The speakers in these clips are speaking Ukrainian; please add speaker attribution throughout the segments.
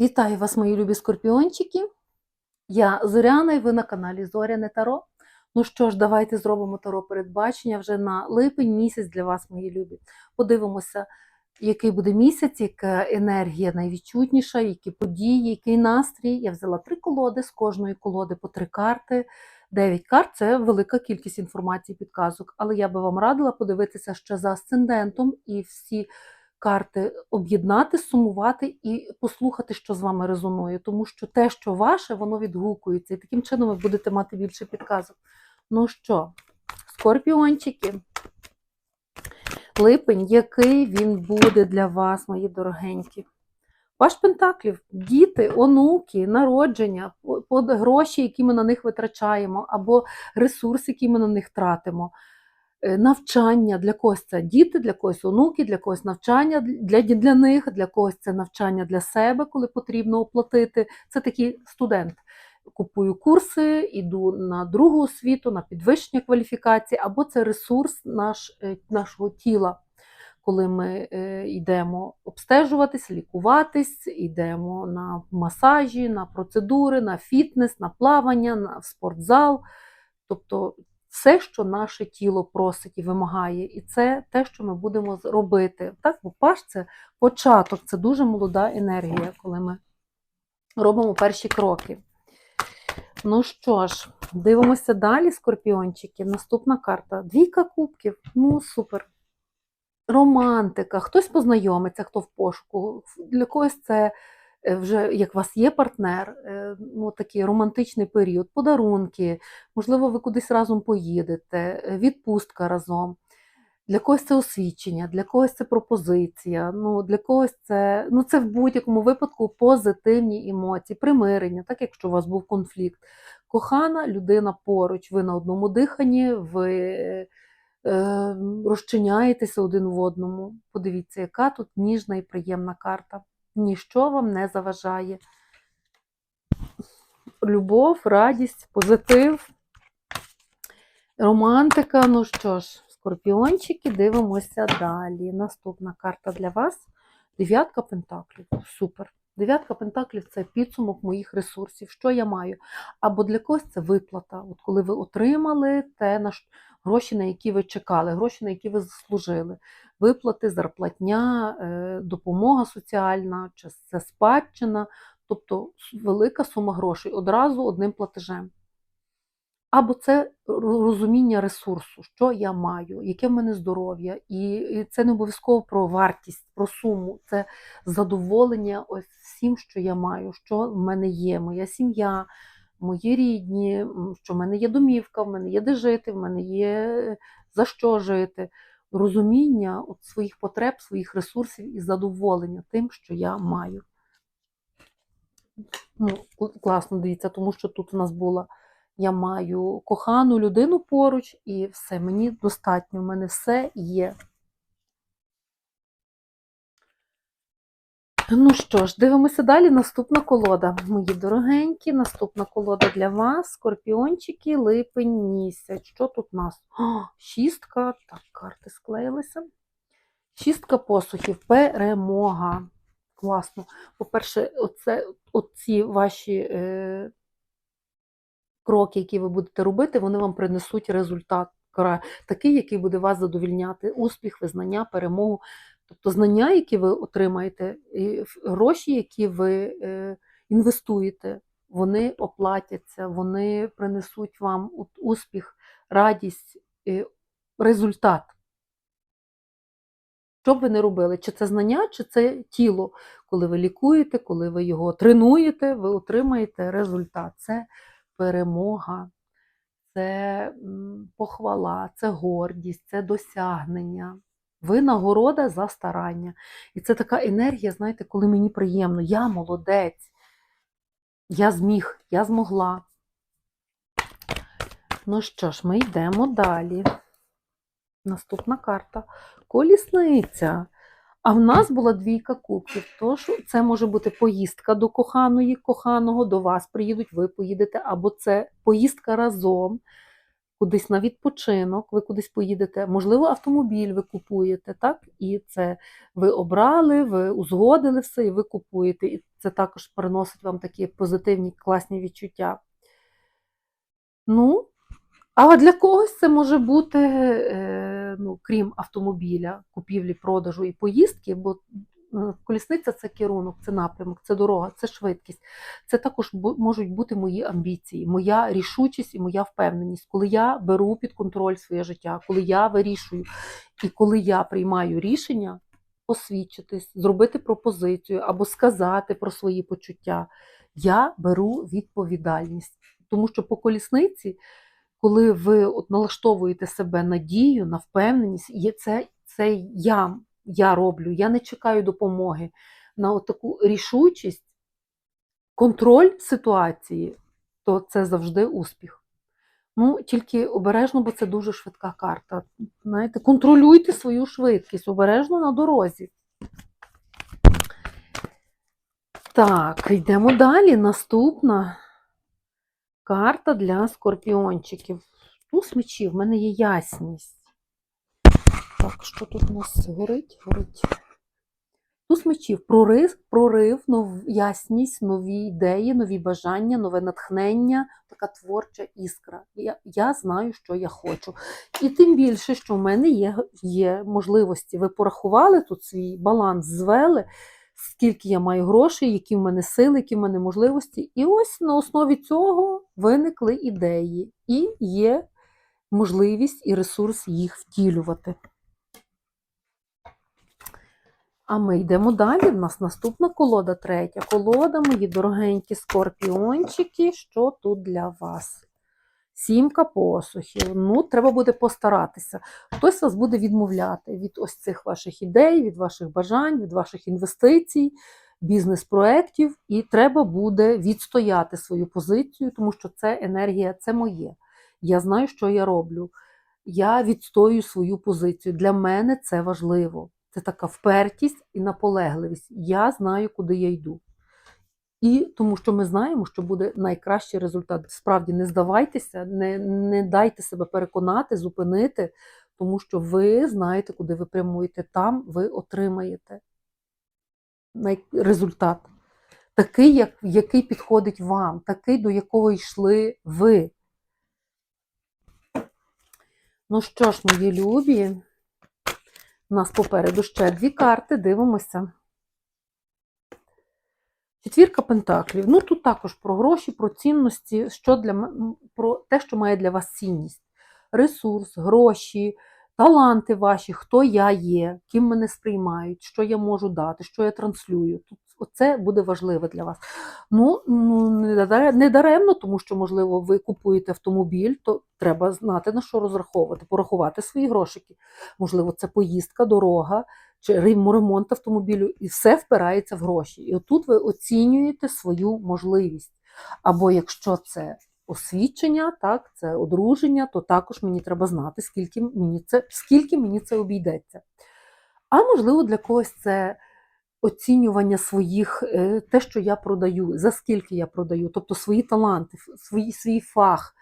Speaker 1: Вітаю вас, мої любі скорпіончики. Я Зоряна і ви на каналі Зоряне Таро. Ну що ж, давайте зробимо таро передбачення вже на липень місяць для вас, мої любі. Подивимося, який буде місяць, яка енергія найвідчутніша, які події, який настрій. Я взяла три колоди, з кожної колоди по три карти. Дев'ять карт це велика кількість інформації, підказок. Але я би вам радила подивитися ще за асцендентом і всі карти об'єднати, сумувати і послухати, що з вами резонує, тому що те, що ваше, воно відгукується, і таким чином ви будете мати більше підказок. Ну що, скорпіончики, липень, який він буде для вас, мої дорогенькі? Ваш Пентаклів, діти, онуки, народження, гроші, які ми на них витрачаємо, або ресурси, які ми на них тратимо навчання для когось це діти, для когось онуки, для когось навчання для, для них, для когось це навчання для себе, коли потрібно оплатити. Це такий студент. Купую курси, іду на другу освіту, на підвищення кваліфікації, або це ресурс наш, е, нашого тіла. Коли ми е, йдемо обстежуватись, лікуватись, йдемо на масажі, на процедури, на фітнес, на плавання, на спортзал. Тобто все, що наше тіло просить і вимагає, і це те, що ми будемо робити. Так, бо паш це початок, це дуже молода енергія, коли ми робимо перші кроки. Ну що ж, дивимося далі, скорпіончики. Наступна карта. Двійка кубків. Ну, супер. Романтика. Хтось познайомиться, хто в пошуку. Для когось це вже як у вас є партнер, е, ну, такий романтичний період, подарунки, можливо, ви кудись разом поїдете, е, відпустка разом. Для когось це освідчення, для когось це пропозиція, ну, для когось це, ну, це в будь-якому випадку позитивні емоції, примирення, так якщо у вас був конфлікт. Кохана людина поруч, ви на одному диханні, ви е, розчиняєтеся один в одному. Подивіться, яка тут ніжна і приємна карта. Ніщо вам не заважає. Любов, радість, позитив, романтика. Ну що ж, скорпіончики, дивимося далі. Наступна карта для вас дев'ятка пентаклів. Супер. Дев'ятка пентаклів це підсумок моїх ресурсів. Що я маю? Або для когось це виплата. От коли ви отримали те, гроші, на які ви чекали, гроші, на які ви заслужили. Виплати, зарплатня, е, допомога соціальна, чи це спадщина, тобто велика сума грошей одразу одним платежем. Або це розуміння ресурсу, що я маю, яке в мене здоров'я, і це не обов'язково про вартість, про суму, це задоволення ось всім, що я маю, що в мене є, моя сім'я, мої рідні, що в мене є домівка, в мене є де жити, в мене є е, за що жити. Розуміння от своїх потреб, своїх ресурсів і задоволення тим, що я маю. Ну, класно, дивіться, тому що тут у нас була я маю кохану людину поруч, і все, мені достатньо, в мене все є. Ну що ж, дивимося далі. Наступна колода. Мої дорогенькі, наступна колода для вас. Скорпіончики, липень місяць. Що тут у нас? О, шістка. Так, карти склеїлися. Шістка посухів. Перемога. Класно. По-перше, оце, оці ваші е, кроки, які ви будете робити, вони вам принесуть результат такий, який буде вас задовільняти. Успіх, визнання, перемогу. Тобто знання, які ви отримаєте, і гроші, які ви е, інвестуєте, вони оплатяться, вони принесуть вам успіх, радість, результат. Що б ви не робили? Чи це знання, чи це тіло. Коли ви лікуєте, коли ви його тренуєте, ви отримаєте результат. Це перемога, це похвала, це гордість, це досягнення. Винагорода за старання. І це така енергія, знаєте, коли мені приємно, я молодець, я зміг, я змогла. Ну що ж, ми йдемо далі. Наступна карта. Колісниця. А в нас була двійка кубків. Тож це може бути поїздка до коханої, коханого, до вас приїдуть, ви поїдете, або це поїздка разом. Кудись на відпочинок, ви кудись поїдете, можливо, автомобіль ви купуєте, так? І це ви обрали, ви узгодили все, і ви купуєте. І це також приносить вам такі позитивні, класні відчуття. Ну, а для когось це може бути, е, ну, крім автомобіля, купівлі, продажу і поїздки, бо колісниця це керунок, це напрямок, це дорога, це швидкість. Це також можуть бути мої амбіції, моя рішучість і моя впевненість, коли я беру під контроль своє життя, коли я вирішую, і коли я приймаю рішення освідчитись, зробити пропозицію або сказати про свої почуття, я беру відповідальність. Тому що по колісниці, коли ви от налаштовуєте себе на дію, на впевненість, є це, це я, я роблю, я не чекаю допомоги на таку рішучість, контроль ситуації, то це завжди успіх. Ну, тільки обережно, бо це дуже швидка карта. Знаєте, контролюйте свою швидкість, обережно на дорозі. Так, йдемо далі. Наступна карта для скорпіончиків. Туз мечів, в мене є ясність. Так, що тут у нас горить? Горить. Туз мечів, прорив, прорив, нов, ясність, нові ідеї, нові бажання, нове натхнення, така творча іскра. Я, я знаю, що я хочу. І тим більше, що в мене є, є можливості. Ви порахували тут свій баланс, звели, скільки я маю грошей, які в мене сили, які в мене можливості. І ось на основі цього виникли ідеї. І є можливість і ресурс їх втілювати. А ми йдемо далі. У нас наступна колода, третя колода, мої дорогенькі скорпіончики. Що тут для вас? Сімка посухів. Ну, треба буде постаратися. Хтось вас буде відмовляти від ось цих ваших ідей, від ваших бажань, від ваших інвестицій, бізнес-проєктів, і треба буде відстояти свою позицію, тому що це енергія, це моє. Я знаю, що я роблю. Я відстоюю свою позицію. Для мене це важливо. Це така впертість і наполегливість. Я знаю, куди я йду. І тому що ми знаємо, що буде найкращий результат. Справді не здавайтеся, не, не дайте себе переконати, зупинити, тому що ви знаєте, куди ви прямуєте. Там ви отримаєте результат. Такий, як, який підходить вам, такий, до якого йшли ви. Ну що ж, мої любі, у нас попереду ще дві карти, дивимося. Четвірка пентаклів. Ну тут також про гроші, про цінності, що для про те, що має для вас цінність. Ресурс, гроші, таланти ваші, хто я є, ким мене сприймають, що я можу дати, що я транслюю. Тут оце буде важливе для вас. Ну, ну не даремно, тому що, можливо, ви купуєте автомобіль, то треба знати на що розраховувати, порахувати свої грошики. Можливо, це поїздка, дорога чи ремонт автомобілю, і все впирається в гроші. І отут ви оцінюєте свою можливість. Або якщо це освідчення, так, це одруження, то також мені треба знати, скільки мені це, скільки мені це обійдеться. А можливо, для когось це оцінювання своїх, е, те, що я продаю, за скільки я продаю, тобто свої таланти, ф- свій, фах,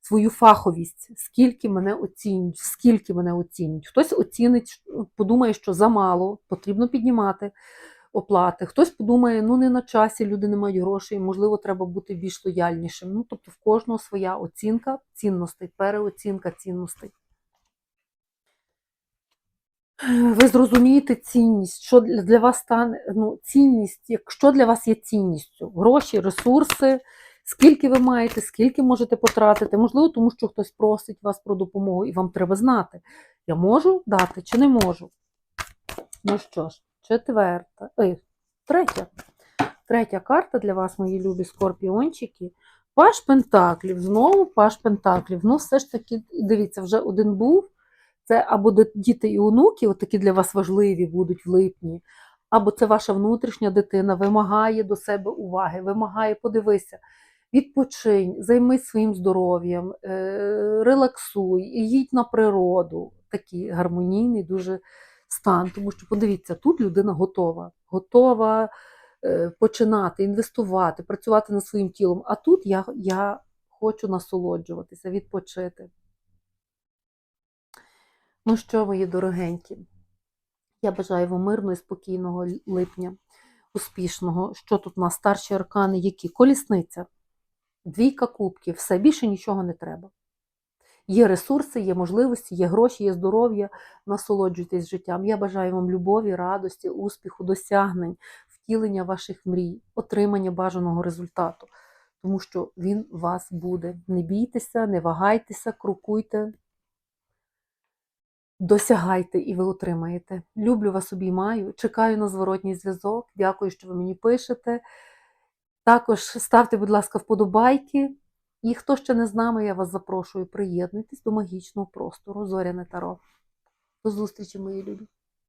Speaker 1: свою фаховість, скільки мене оцінюють, скільки мене оцінюють. Хтось оцінить, подумає, що замало, потрібно піднімати оплати. Хтось подумає, ну не на часі, люди не мають грошей, можливо, треба бути більш лояльнішим. Ну, тобто в кожного своя оцінка цінностей, переоцінка цінностей. Ви зрозумієте цінність, що для вас стане ну, цінність, як- що для вас є цінністю? Гроші, ресурси, скільки ви маєте, скільки можете потратити. Можливо, тому що хтось просить вас про допомогу, і вам треба знати, я можу дати чи не можу. Ну що ж, четверта, ой, третя. Третя карта для вас, мої любі скорпіончики. Паш Пентаклів. Знову Паш Пентаклів. Ну, все ж таки, дивіться, вже один був. Це або діти і онуки, от такі для вас важливі будуть в липні, або це ваша внутрішня дитина вимагає до себе уваги, вимагає, подивися, відпочинь, займись своїм здоров'ям, е, релаксуй, їдь на природу. Такий гармонійний дуже стан. Тому що, подивіться, тут людина готова, готова е, починати, інвестувати, працювати над своїм тілом. А тут я, я хочу насолоджуватися, відпочити. Ну що, мої дорогенькі, я бажаю вам мирного і спокійного липня, успішного. Що тут у нас? Старші аркани, які? Колісниця, двійка кубків, все більше нічого не треба. Є ресурси, є можливості, є гроші, є здоров'я. Насолоджуйтесь життям. Я бажаю вам любові, радості, успіху, досягнень, втілення ваших мрій, отримання бажаного результату. Тому що він вас буде. Не бійтеся, не вагайтеся, крокуйте, досягайте і ви отримаєте. Люблю вас, обіймаю, чекаю на зворотній зв'язок. Дякую, що ви мені пишете. Також ставте, будь ласка, вподобайки. І хто ще не з нами, я вас запрошую, приєднуйтесь до магічного простору Зоряне Таро. До зустрічі, мої любі!